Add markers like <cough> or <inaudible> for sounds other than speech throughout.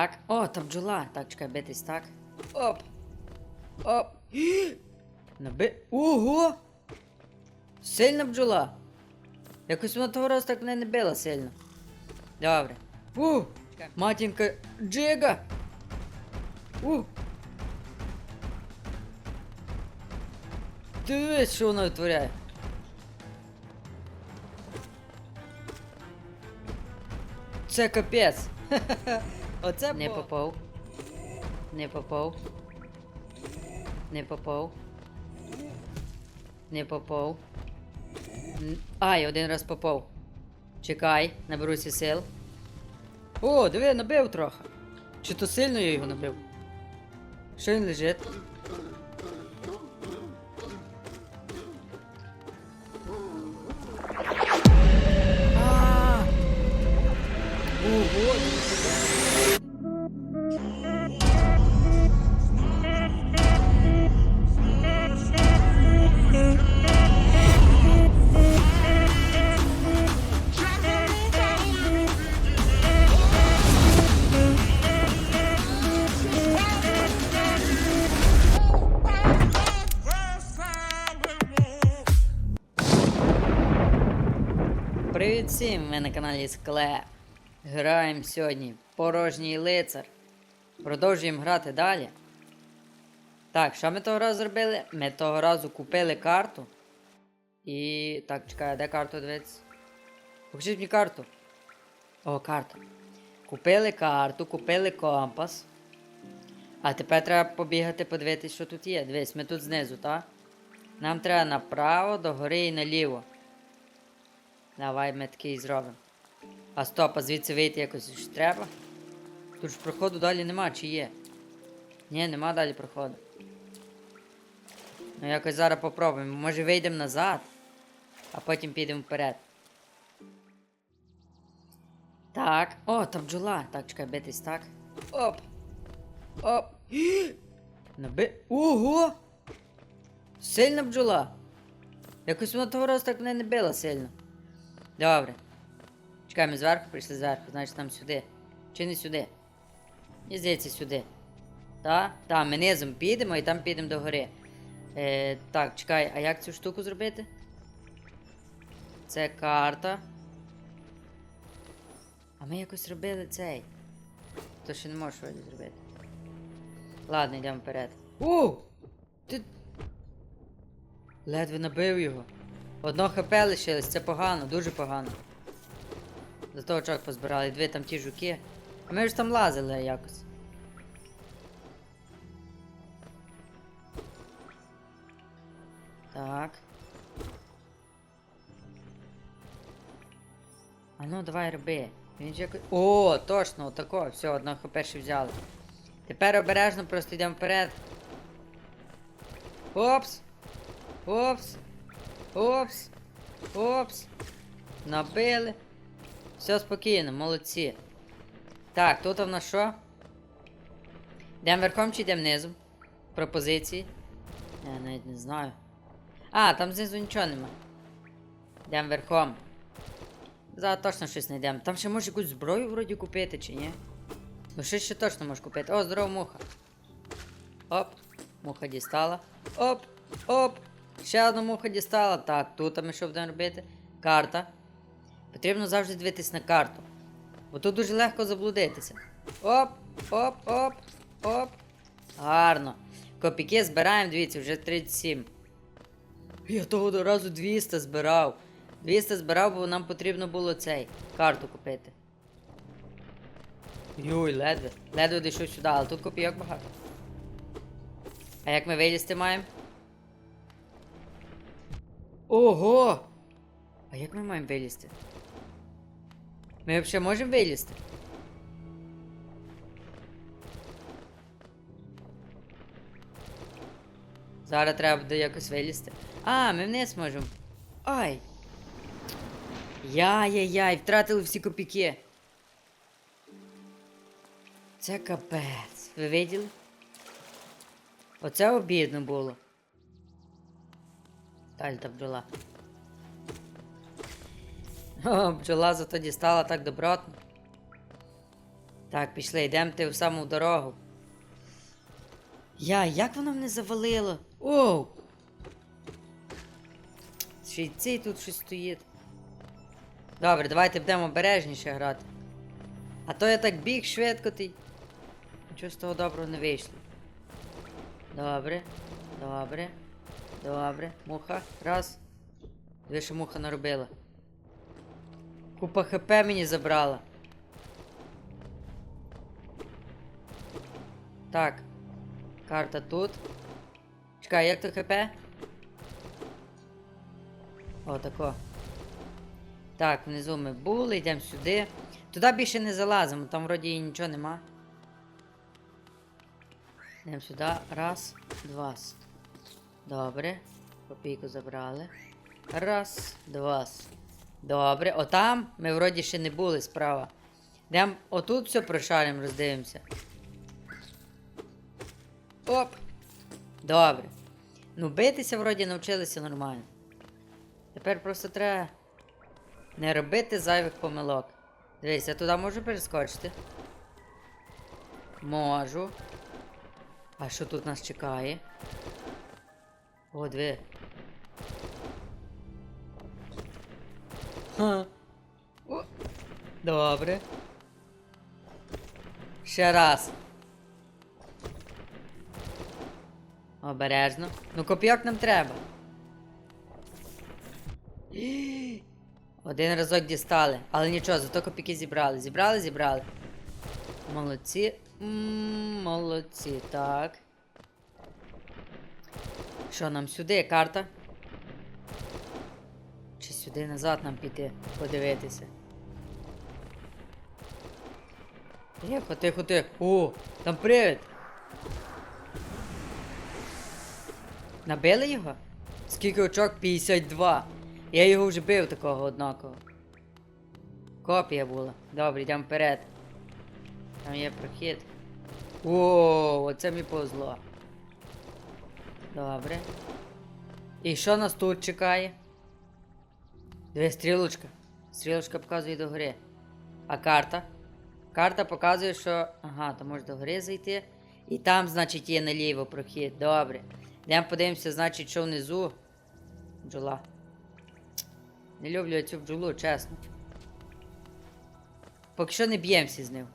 Так. О, там бджола. Так, чекай, битись, так. Оп. Оп. <gasps> Наби. Ого! Сильна бджола. Якось вона того разу так мене не била сильно. Добре. У! Матінка Джига! У! Дивись, що вона витворяє. Це капець. <laughs> Оце не попав. Не попав. Не попав. Не попав. Н- Ай, один раз попав. Чекай, наберуся сил. О, диви, набив трохи. Чи то сильно я його набив? Що він лежить? На каналі Склеп. Граємо сьогодні Порожній лицар. Продовжуємо грати далі. Так, що ми того разу зробили? Ми того разу купили карту. І. Так, чекай, де карту дивитися? Покажіть мені карту. О, карта. Купили карту, купили компас. А тепер треба побігати, подивитися, що тут є. Дивись, ми тут знизу, так? Нам треба направо, догори і наліво. Давай ми такий зробимо. А стоп, а звідси вийти якось ж треба. Тут ж проходу далі нема, чи є? Ні, нема далі проходу. Ну якось зараз попробуємо. Може вийдемо назад, а потім підемо вперед. Так. О, там бджола. Так, чекай, битись, так. Оп. Оп. <gasps> Наби. Ого! Сильна бджола. Якось вона того разу так мене не била сильно. Добре. Чекай, ми зверху прийшли зверху, значить там сюди. Чи не сюди? Мені здається, сюди. Та? Та, ми низом підемо і там підемо до гори. Е, так, чекай, а як цю штуку зробити? Це карта. А ми якось робили цей. То ще не можеш вроді зробити. Ладно, йдемо вперед. У! Ти. Ледве набив його. Одно хп лишилось, це погано, дуже погано. До того чок позбирали, дві там ті жуки. А ми ж там лазили якось. Так. А ну давай роби. Він ж якось. О, точно, отако, все, одного хп ще взяли. Тепер обережно просто йдемо вперед. Опс! Опс! Опс! Опс! Набили. Все спокійно, молодці. Так, тут у нас що? Йдемо верхом чи йдемо низом? Пропозиції. Я навіть не знаю. А, там знизу нічого нема. Йдемо верхом. Зараз точно щось знайдемо. Там ще може якусь зброю вроді купити, чи ні? Ну щось ще точно можеш купити. О, здорова муха. Оп, муха дістала. Оп, оп. Ще одна муха дістала. Так, тут ми що будемо робити? Карта. Потрібно завжди дивитись на карту. Бо тут дуже легко заблудитися. Оп, оп, оп, оп. Гарно. Копійки збираємо, дивіться, вже 37. Я того разу 200 збирав. 200 збирав, бо нам потрібно було цей карту купити. Юй, ледве. Ледве дійшов сюди, але тут копійок багато. А як ми вилізти маємо? Ого! А як ми маємо вилізти? Ми взагалі можемо вилізти? Зараз треба буде якось вилізти. А, ми вниз можемо. Ай! Яй-яй-яй, втратили всі копійки. Це капець. Ви виділи? Оце обідно було. Далі та бджола. <laughs> О, бджола зато дістала так добротно. Так, пішли, йдемо ти в саму дорогу. Я, як воно мене завалило? Оу! Ще цей тут щось стоїть. Добре, давайте будемо обережніше грати. А то я так біг швидко ти. Нічого з того доброго не вийшло. Добре, добре, добре. Муха. Раз. Диви, що муха наробила. Купа хп мені забрала. Так. Карта тут. Чекай, як то хп? О, тако. Так, внизу ми були, йдемо сюди. Туди більше не залазимо, там вроді і нічого нема. Йдемо сюди. Раз, два. Добре. Копійку забрали. Раз, два. Добре. Отам ми вроді ще не були справа. Йдемо отут все прошаримо, роздивимося. Оп. Добре. Ну, битися вроді навчилися нормально. Тепер просто треба не робити зайвих помилок. Дивись, я туди можу перескочити. Можу. А що тут нас чекає? О, диви. Ха. О. Добре. Ще раз. Обережно. Ну, копійок нам треба. Один разок дістали. Але нічого, зато копійки зібрали. Зібрали, зібрали. Молодці. М, Молодці, так. Що нам сюди? Карта? Чи сюди назад нам піти, подивитися? Тихо, тихо, тихо. О, там привид. Набили його? Скільки очок? 52. Я його вже бив такого однаково. Копія була. Добре, йдемо вперед. Там є прохід. О, оце мені повезло. Добре. І що нас тут чекає? Диви, стрілочка. Стрілочка показує до гори. А карта? Карта показує, що. Ага, то можна до гори зайти. І там, значить, є наліво прохід. Добре. Йдемо подивимося, значить, що внизу. Бджола. Не люблю я цю бджолу, чесно. Поки що не б'ємося з ним.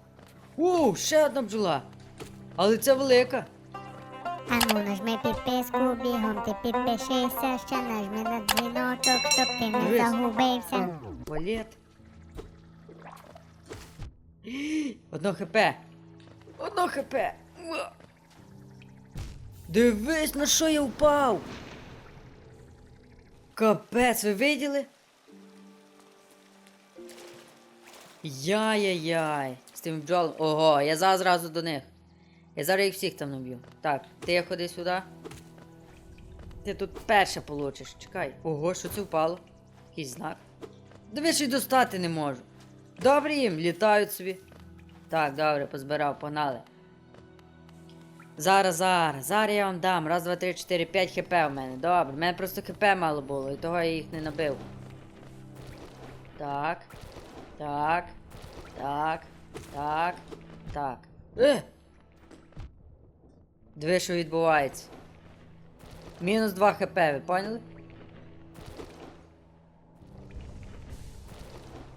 Оу, ще одна бджола. Але це велика. Ану, нажми підписку, бігом ти підпишися, ще нажми на дзвіночок, щоб ти не загубився. Валет. Одно хп. Одно хп. Дивись, на що я впав. Капець, ви виділи? Яй-яй-яй. З тим бджол. Ого, я зараз зразу до них. Я зараз їх всіх там наб'ю. Так, ти ходи сюди. Ти тут перше получиш. Чекай. Ого, що це впало? Якийсь знак. Дивись, й достати не можу. Добре їм, літають собі. Так, добре, позбирав, погнали. Зараз, зараз, зараз я вам дам. Раз, два, три, чотири, п'ять хп в мене. Добре, в мене просто хп мало було, і того я їх не набив. Так. Так. Так. Так. Так. Е! Диви, що відбувається. Мінус 2 хп, ви поняли?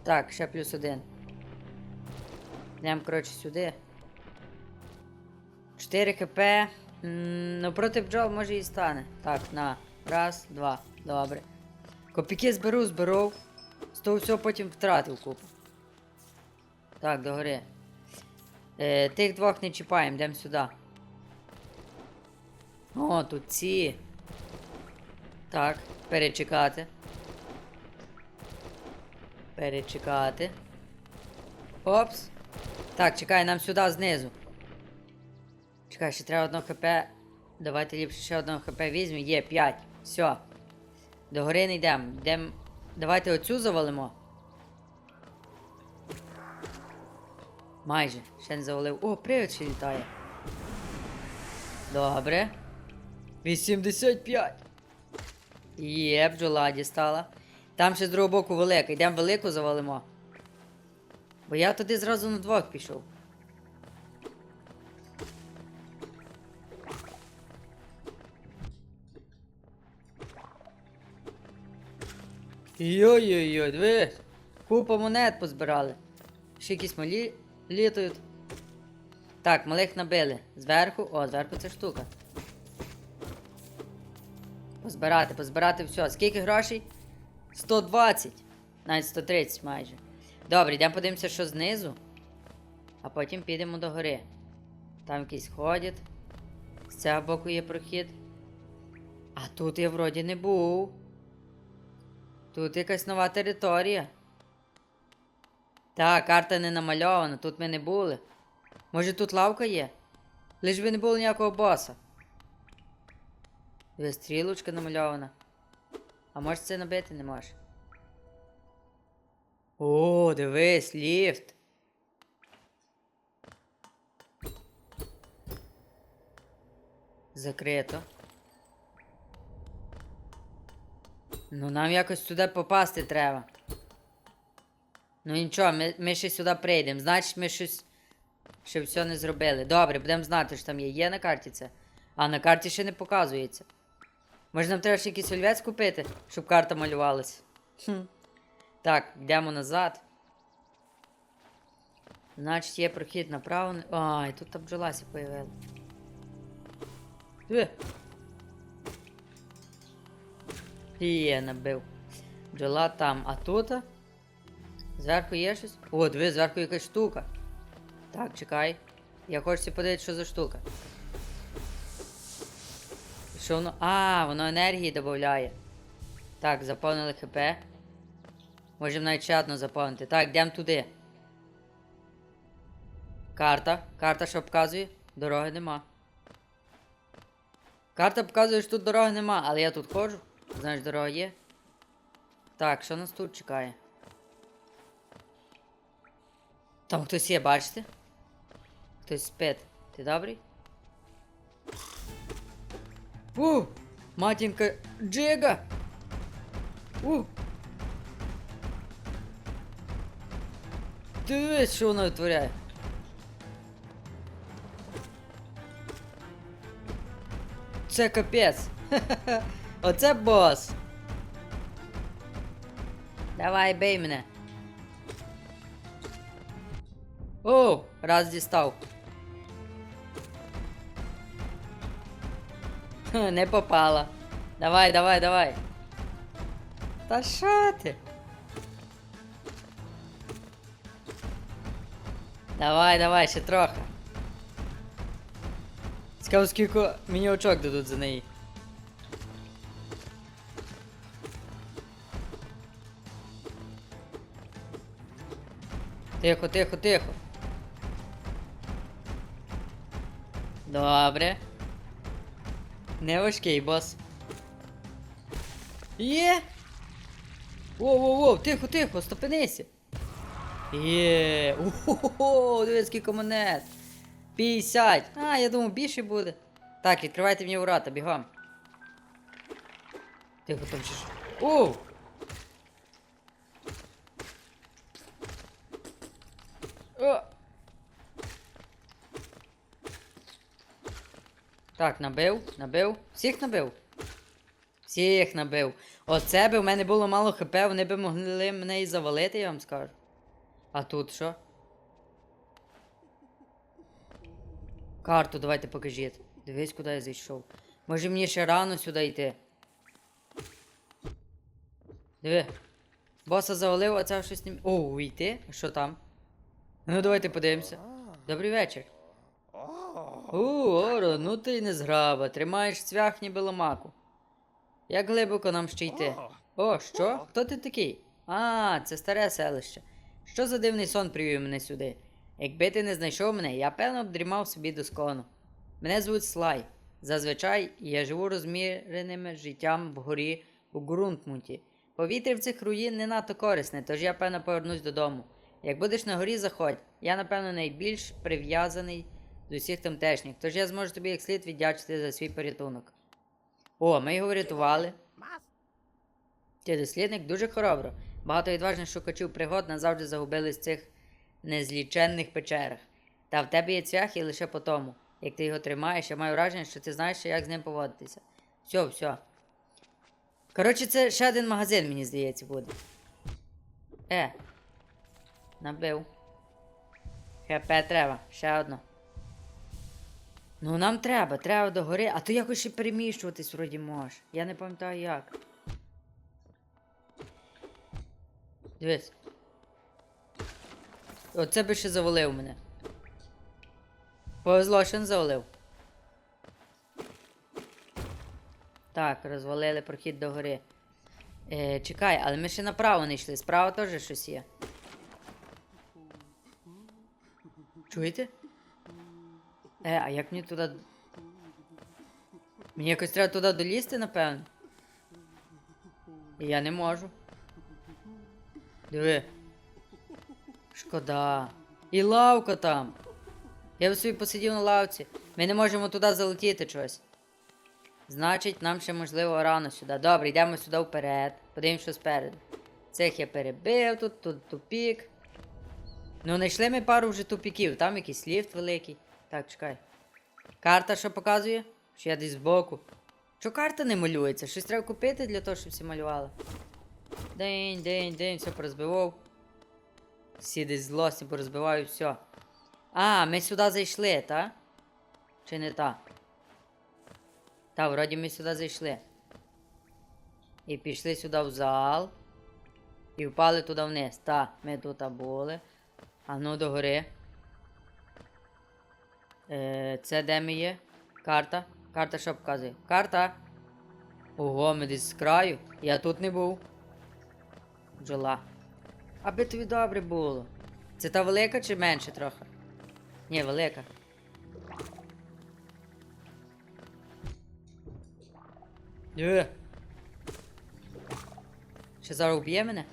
Так, ще плюс один. Йдемо, коротше, сюди. 4 хп. М, Ну, проти бджол може і стане. Так, на. Раз, два. Добре. Копійки зберу, зберу. З того всього потім втратив купу. Так, догори. Е, тих двох не чіпаємо, йдемо сюди. О, тут ці. Так, перечекати. Перечекати. Опс. Так, чекай, нам сюди знизу. Чекай, ще треба одного хп. Давайте ліпше ще одного хп візьмемо. Є 5. Все. До гори не йдемо. Йдемо. Давайте оцю завалимо. Майже. Ще не завалив. О, привід ще літає. Добре. 85. Є, бджоладі стала. Там ще з другого боку велика. Йдемо велику завалимо. Бо я туди зразу на двох пішов. Йой-йой-йой, дивись, купа монет позбирали. Ще якісь малі літають. Так, малих набили. Зверху, о, зверху це штука. Позбирати, позбирати все. Скільки грошей? 120. Навіть 130 майже. Добре, йдемо подивимося, що знизу. А потім підемо до гори. Там якісь ходять. З цього боку є прохід. А тут я вроді не був. Тут якась нова територія. Так, карта не намальована, тут ми не були. Може тут лавка є? Лиш би не було ніякого боса. Дивись, стрілочка намальована. А може це набити не може? О, дивись, ліфт. Закрито. Ну нам якось туди попасти треба. Ну нічого, ми, ми ще сюди прийдемо. Значить, ми щось ще все не зробили. Добре, будемо знати, що там є. Є на карті це. А на карті ще не показується. Може нам треба ще якийсь олівець купити, щоб карта малювалась. Хм. Так, йдемо назад. Значить, є прохід направо. Ай, тут та бджолася появила. Диви. Є, набив. Бджола там, а тут? Зверху є щось? О, диви, зверху якась штука. Так, чекай. Я хочу подивитися, що за штука. Що воно? А, воно енергії додає. Так, заповнили ХП. Можемо навіть ще одну заповнити. Так, йдемо туди. Карта. Карта що показує? Дороги нема. Карта показує, що тут дороги нема, але я тут ходжу. Знаєш, дорога є. Так, що нас тут чекає? Там хтось є, бачите? Хтось спить. Ти добрий? У! Матінка Джига! У! Дивись, що вона витворяє. Це капець. <laughs> Оце бос. Давай, бей мене. О, раз дістав. <laughs> Не попала. Давай, давай, давай. Та що ти? Давай, давай, ще трохи. Цікаво, скільки мені очок дадуть за неї. Тихо, тихо, тихо. Добре. Не важкий, бос. Є. Воу-воу-воу, тихо, тихо, стопинися. Є. Ого, дивись, скільки монет. 50. А, я думав, більше буде. Так, відкривайте мені врата, бігам. Тихо, там ж. Оу! О! Так, набив, набив. Всіх набив? Всіх набив. Оце би в мене було мало хп, вони би могли мене і завалити, я вам скажу. А тут що? Карту давайте покажіть. Дивись, куди я зайшов. Може мені ще рано сюди йти. Диви. Боса завалив, а це щось не. О, уйти? Що там? Ну давайте подивимося. Добрий вечір. У, Оро, ну ти й не зграба. Тримаєш цвях ніби ломаку. Як глибоко нам ще йти? О, що? Хто ти такий? А, це старе селище. Що за дивний сон привів мене сюди? Якби ти не знайшов мене, я певно б дрімав собі до скону. Мене звуть Слай. Зазвичай я живу розміреним життям вгорі у ґрунтмуті. Повітря в цих руїн не надто корисне, тож я певно повернусь додому. Як будеш на горі, заходь. Я, напевно, найбільш прив'язаний з усіх тамтешніх, тож я зможу тобі як слід віддячити за свій порятунок. О, ми його врятували. Ти дослідник дуже хоробро. Багато відважних шукачів пригод назавжди загубились в цих незліченних печерах. Та в тебе є цвях і лише по тому. Як ти його тримаєш, я маю враження, що ти знаєш, як з ним поводитися. Все, все. Коротше, це ще один магазин, мені здається, буде. Е. Набив. ХП треба, ще одно. Ну нам треба, треба до гори, а то якось ще переміщуватись вроді може. Я не пам'ятаю як. Дивись. Оце би ще завалив мене. Повезло, що не завалив. Так, розвалили прохід до гори. Е, чекай, але ми ще направо не йшли. Справа теж щось є. Чуєте? Е, а як мені туди. Мені якось треба туди долізти, напевно. Я не можу. Диви. Шкода. І лавка там. Я б собі посидів на лавці. Ми не можемо туди залетіти щось. Значить, нам ще можливо рано сюди. Добре, йдемо сюди вперед. Подивимось, що спереду. Цих я перебив тут, тут тупік. Ну, знайшли ми пару вже тупіків, там якийсь ліфт великий. Так, чекай. Карта що показує? Що я десь збоку. Що карта не малюється? Щось треба купити для того, щоб всі малювали. День, день, день, все порозбивав. Всі десь злості порозбиваю, все. А, ми сюди зайшли, та? Чи не та? Та, вроді ми сюди зайшли. І пішли сюди в зал. І впали туди вниз. Та, ми тут були. А ну до гори. Е, це де ми є? Карта. Карта що показує? Карта. Ого, ми десь з краю. Я тут не був. Бджола. Аби тобі добре було. Це та велика чи менше трохи? Ні, велика. Е. Ще зараз вб'є мене?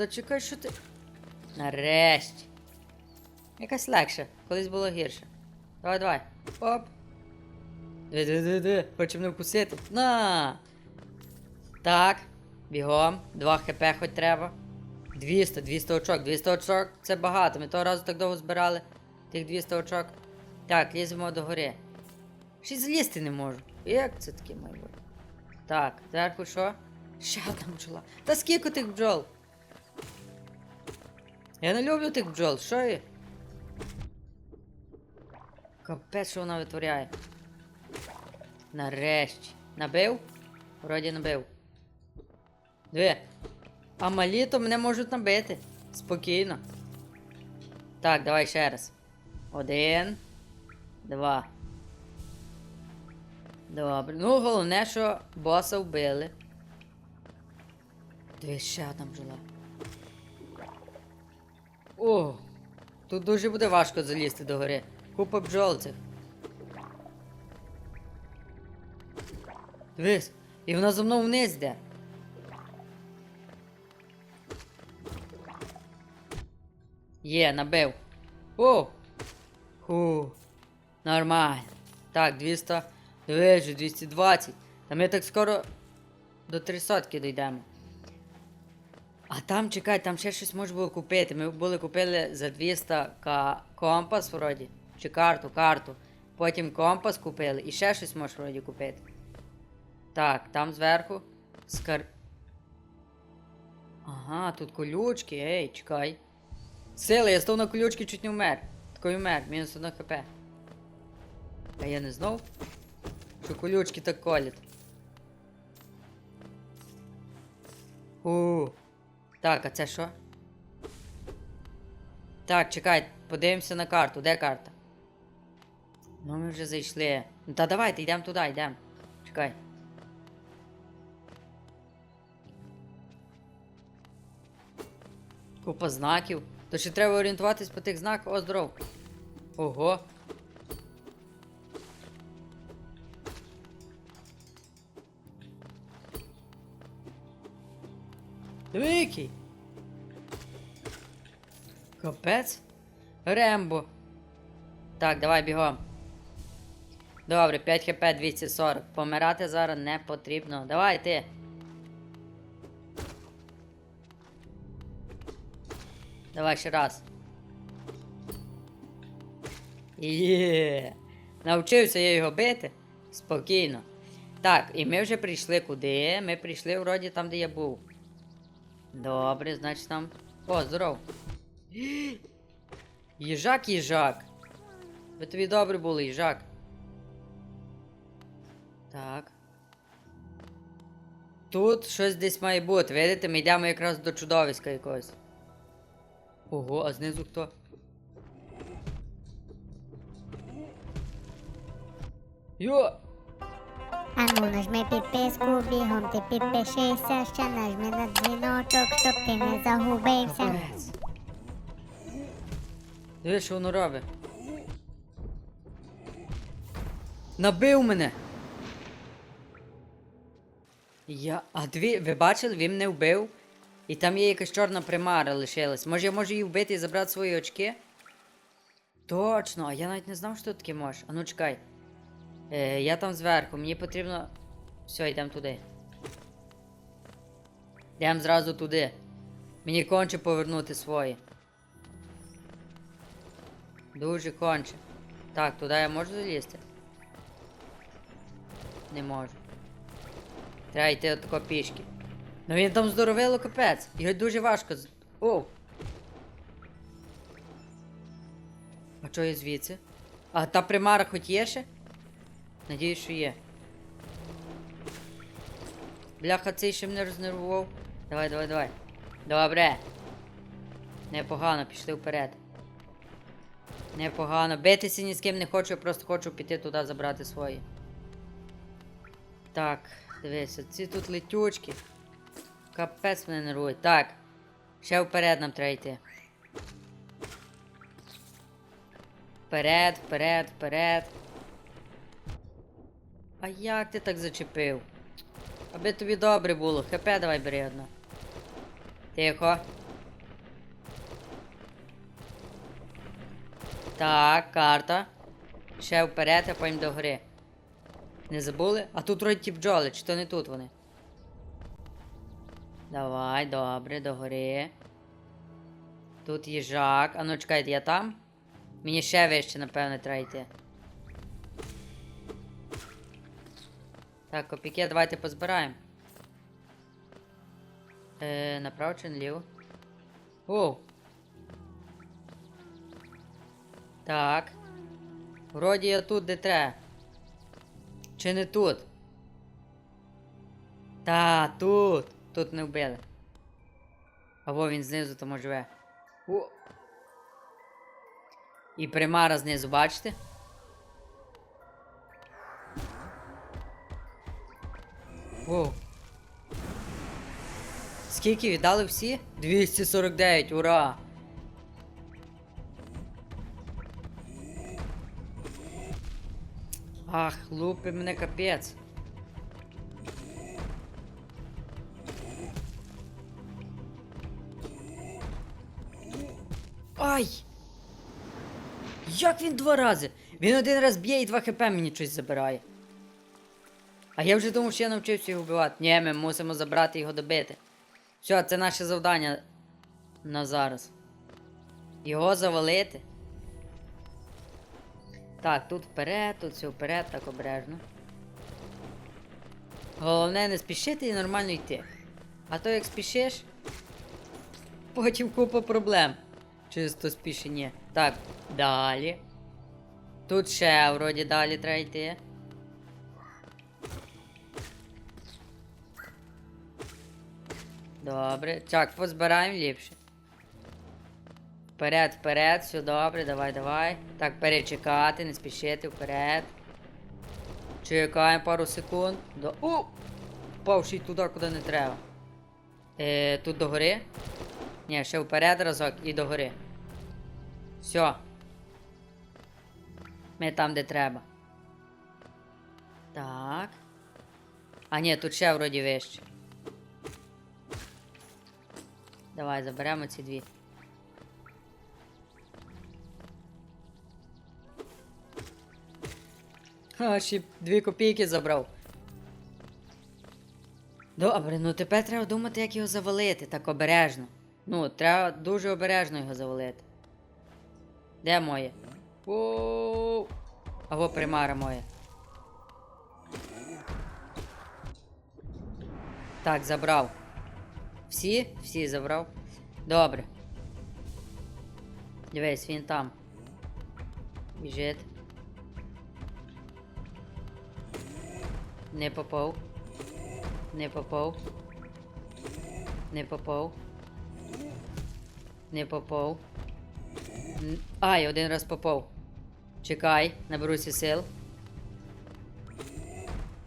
Зачекай, що ти. Нарешті. Якась легше, колись було гірше. Давай, давай. Оп. Диви, диви, диви, диви. Хоче мене вкусити. На. Так. Бігом. 2 хп хоч треба. 200, 200 очок. 200 очок це багато. Ми того разу так довго збирали. Тих 200 очок. Так, ліземо до гори. Ще злізти не можу. Як це таке має? Так, зверху що? Ще одна бджола. Та скільки тих бджол? Я не люблю тих бджол, що є? Капець, що вона витворяє. Нарешті. Набив? Вроді набив. Диви. А малі мене можуть набити. Спокійно. Так, давай ще раз. Один. Два. Добре. Ну, головне, що боса вбили. Дивись, ще одна бджола. О, тут дуже буде важко залізти до гори. Купа бджол цих. Дивись, і вона за мною вниз йде. Є, набив. О! Ху. Нормально. Так, 200. Дивись, же, 220. Та ми так скоро до 300 дійдемо. А там, чекай, там ще щось можна було купити. Ми були купили за 200 ка компас вроді. Чи карту, карту. Потім компас купили і ще щось можеш вроді купити. Так, там зверху. Скар. Ага, тут колючки, ей, чекай. Сила, я став на колючки чуть не вмер. Такий вмер, мінус 1 хп. А я не знав, що колючки так колять. У. Так, а це що? Так, чекай, подивимося на карту. Де карта? Ну, ми вже зайшли. Ну та давайте, йдемо туди, йдемо. Чекай. Купа знаків. То ще треба орієнтуватись по тих знаках. О, здоров. Ого. Диви. Капець. Рембо. Так, давай бігом. Добре, 5 хп 240. Помирати зараз не потрібно. Давай ти. Давай ще раз. Є. Навчився я його бити. Спокійно. Так, і ми вже прийшли куди? Ми прийшли вроді там, де я був. Добре, значить там. О, здоров. <gasps> Їжак, їжак. Ви тобі добре були, їжак. Так. Тут щось десь має бути. Видите, ми йдемо якраз до чудовиська якогось. Ого, а знизу хто? Йо! Ану, нажми підписку, бігом ти підпишися, ще нажми на дзвіночок, щоб ти не загубився. Капець. Диви, що воно робить. Набив мене. Я. А дві. Ви бачили, він мене вбив. І там є якась чорна примара лишилась. Може я можу її вбити і забрати свої очки? Точно, а я навіть не знав, що тут таке може. А ну чекай. Е, я там зверху, мені потрібно. Все, йдемо туди. Йдемо зразу туди. Мені конче повернути свої. Дуже конче. Так, туди я можу залізти? Не можу. Треба йти отако пішки. Ну він там здоровило капець. Його дуже важко. з- Оу. А чого я звідси? А та примара хоч є ще? Надіюсь, що є. Бляха, цей ще мене рознервував. Давай, давай, давай. Добре. Непогано, пішли вперед. Непогано. Битися ні з ким не хочу, я просто хочу піти туди забрати свої. Так, дивися, ці тут летючки. Капець мене нервують. Так. Ще вперед нам треба йти. Вперед, вперед, вперед. А як ти так зачепив? Аби тобі добре було. ХП давай бери одну. Тихо. Так, карта. Ще вперед, а потім до гори. Не забули? А тут вроді ті бджоли, чи то не тут вони? Давай, добре, до гори. Тут їжак. А ну чекайте, я там? Мені ще вище, напевне, треба йти. Так, копійки, давайте позбираємо. Е, направо чи наліво? Оу. Так. Вроді я тут, де треба. Чи не тут? Та, тут. Тут не вбили. Або він знизу тому живе. О. І примара знизу, бачите? Воу. Скільки віддали всі? 249, ура! Ах, лупи мене капець. Ай! Як він два рази? Він один раз б'є і два хп мені щось забирає. А я вже думав, що я навчився його вбивати. Ні, ми мусимо забрати його добити. Все, це наше завдання на зараз. Його завалити. Так, тут вперед, тут все вперед, так обережно. Головне не спішити і нормально йти. А то як спішиш, потім купа проблем. Чисто спішення. Так, далі. Тут ще вроді далі треба йти. Добре. Так, позбираємо ліпше. Вперед, вперед, все добре, давай, давай. Так, перечекати, не спішити, вперед. Чекаємо пару секунд. До... О! Впав туди, куди не треба. Е, тут догори? Ні, ще вперед разок і догори. Все. Ми там, де треба. Так. А ні, тут ще вроді вище. Давай, заберемо ці дві. А, ще дві копійки забрав. Добре, ну тепер треба думати, як його завалити, так обережно. Ну, треба дуже обережно його завалити. Де моє? Оу. Або примара моя. Так, забрав. Всі? Всі забрав. Добре. Дивись, він там. Біжить. Не попав. Не попав. Не попав. Не попав. Ай, один раз попав. Чекай, наберуся сил.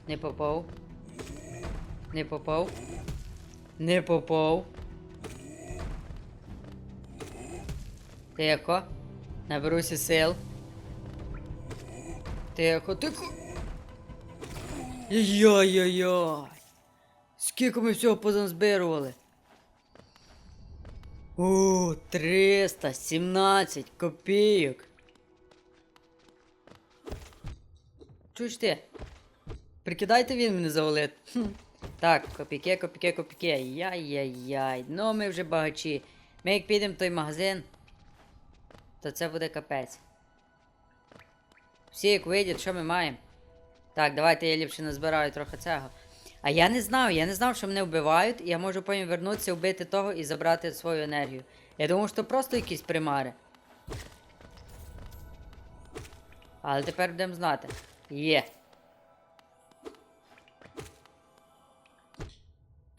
Не попав. Не попав. Не попав. Тихо. Наберуся сил. Тихо, тихо. Йой-йой-йой. Скільки ми всього позазбирували? О, 317 копійок. Чуєш ти? Прикидайте він мене завалить. Так, копійки, копійки, копійки. Яй-яй-яй. Ну ми вже багачі. Ми як підемо в той магазин, то це буде капець. Всі як вийдуть, що ми маємо? Так, давайте я ліпше назбираю трохи цього. А я не знав, я не знав, що мене вбивають, і я можу потім вернутися, вбити того і забрати свою енергію. Я думав, що просто якісь примари. Але тепер будемо знати. Є.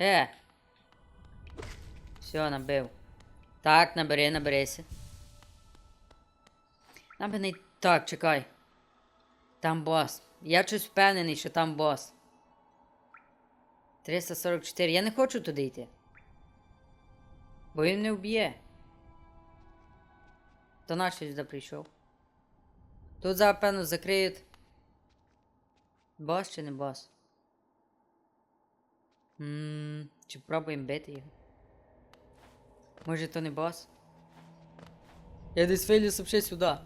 Е. Все, набив. Так, набери, наберися. Нам би не... Так, чекай. Там бос. Я щось впевнений, що там бос. 344. Я не хочу туди йти. Бо він не вб'є. То наш сюди прийшов. Тут зараз, певно, закриють. Бос чи не бос? Ммм, чи пробуємо бити його? Може то не бос? Я десь виліз взагалі сюди.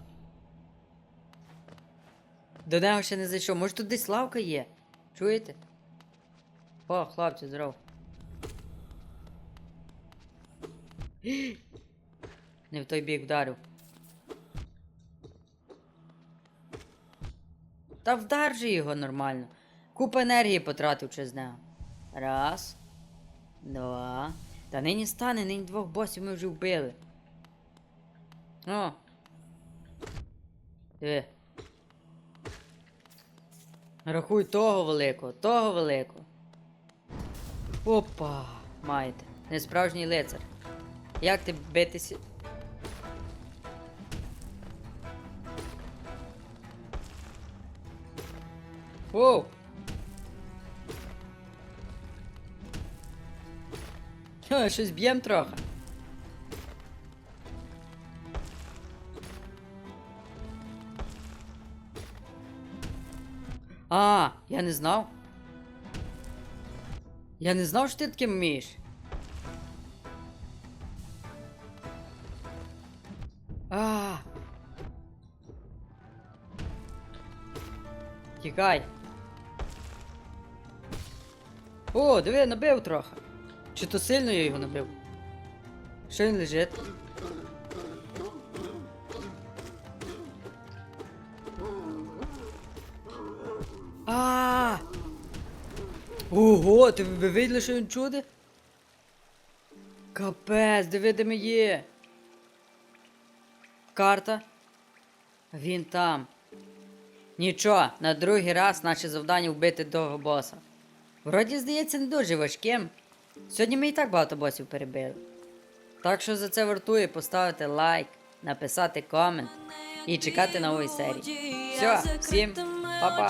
До нього ще не зайшов. Може тут десь лавка є? Чуєте? О, хлопці, здоров. <gasps> Не в той бік вдарив. Та вдар же його нормально. Купа енергії потратив через нього. Раз. Два. Та нині стане, нині двох босів ми вже вбили. О. Диви. Рахуй того великого, того великого. Опа, маєте. Несправжній лицар. Як ти битися? Воу! Ха, щось б'єм трохи. А, я не знав. Я не знав, що ти таким вмієш. А. Тікай. О, диви, набив трохи. Чи то сильно я його набив? Що він лежить? А! Ого, ти ви виділи, що він чуде? Капець, диви, де ми є. Карта. Він там. Нічого, на другий раз наше завдання вбити того боса. Вроді, здається, не дуже важким. Сьогодні ми і так багато босів перебили. Так що за це вартує поставити лайк, написати комент і чекати нової серії. Все, всім па-па!